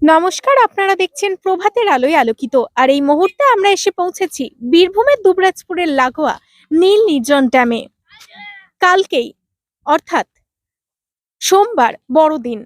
নমস্কার, আপনারা দেখছেন প্রভাতের আলোয় আলোকিত। আর এই মুহূর্তে আমরা এসে পৌঁছেছি বীরভূমের দুবরাজপুরের লাগোয়া নীল নির্জন ড্যামে। কালকেই, অর্থাৎ সোমবার বড়দিন।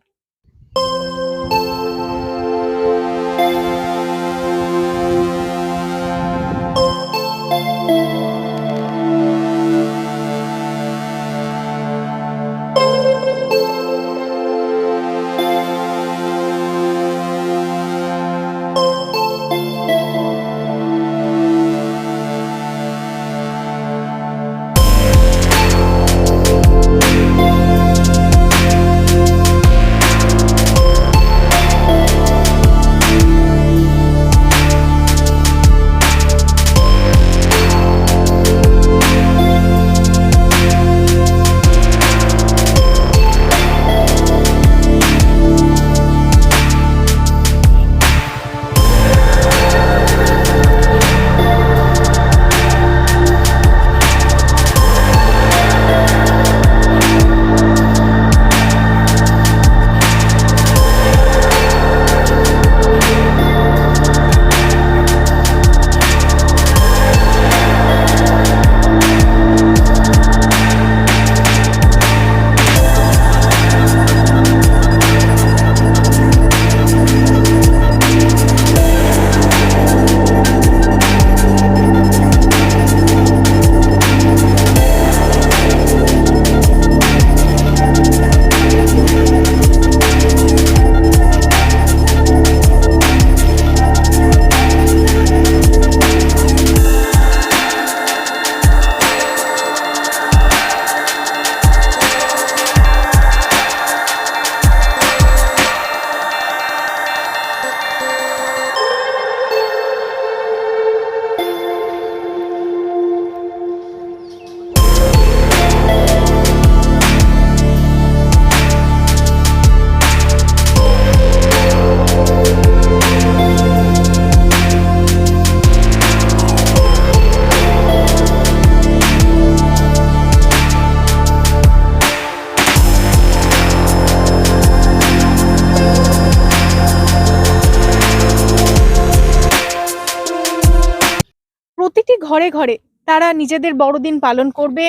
প্রতিটি ঘরে ঘরে তারা নিজেদের বড়দিন পালন করবে।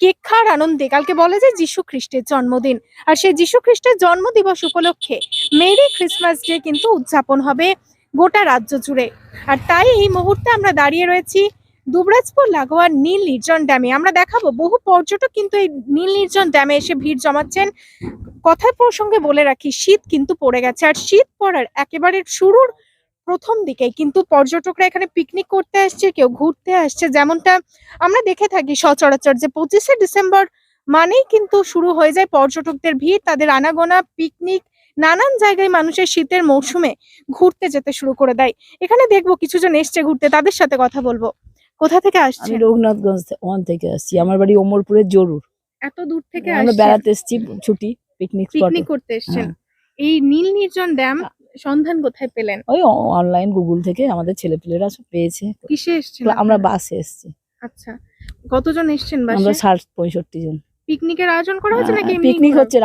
কেক খাওয়ার আনন্দে কালকে বলে যে যিশু খ্রিস্টের জন্মদিন। আর সেই যিশু খ্রিস্টের জন্মদিবস উপলক্ষে মেরি ক্রিসমাস ডে কিন্তু উদযাপন হবে গোটা রাজ্য জুড়ে। আর তাই এই মুহূর্তে আমরা দাঁড়িয়ে রয়েছি দুবরাজপুর লাগোয়া নীল নির্জন ড্যামে। আমরা দেখাবো বহু পর্যটক কিন্তু এই নীল নির্জন ড্যামে এসে ভিড় জমাচ্ছেন। কথার প্রসঙ্গে বলে রাখি, শীত কিন্তু পড়ে গেছে। আর শীত পড়ার একেবারে শুরুর প্রথম দিকে কিন্তু পর্যটকরা এখানে পিকনিক করতে আসছে কেউ ঘুরতে আসছে। যেমনটা আমরা দেখে থাকি সচরাচর যে পঁচিশে ডিসেম্বর মানেই কিন্তু শুরু হয়ে যায় পর্যটকদের ভিড় তাদের আনাগোনা পিকনিক নানান জায়গায় মানুষের শীতের মৌসুমে ঘুরতে যেতে শুরু করে দেয়। এখানে দেখব কিছুজন এসছে ঘুরতে তাদের সাথে কথা বলব। কোথা থেকে আসছে রঘুনাথগঞ্জ ওয়ান থেকে আসছি। আমার বাড়ি ওমরপুরের জরুর। এত দূর থেকে আমরা বেড়াতে এসেছি ছুটি পিকনিক পিকনিক করতে এসছেন। এই নীল নির্জন ড্যাম সন্ধান কোথায় পেলেন? ওই অনলাইন গুগল থেকে আমাদের ছেলেপেলেরা সব পেয়েছে। কিসে এসেছিল? আমরা বাসে এসেছি। আচ্ছা কতজন এসছেন আমরা বাসে ষাট পঁয়ষট্টি জন। পিকনিকের আয়োজন করা হয়েছে নাকি পিকনিক হচ্ছে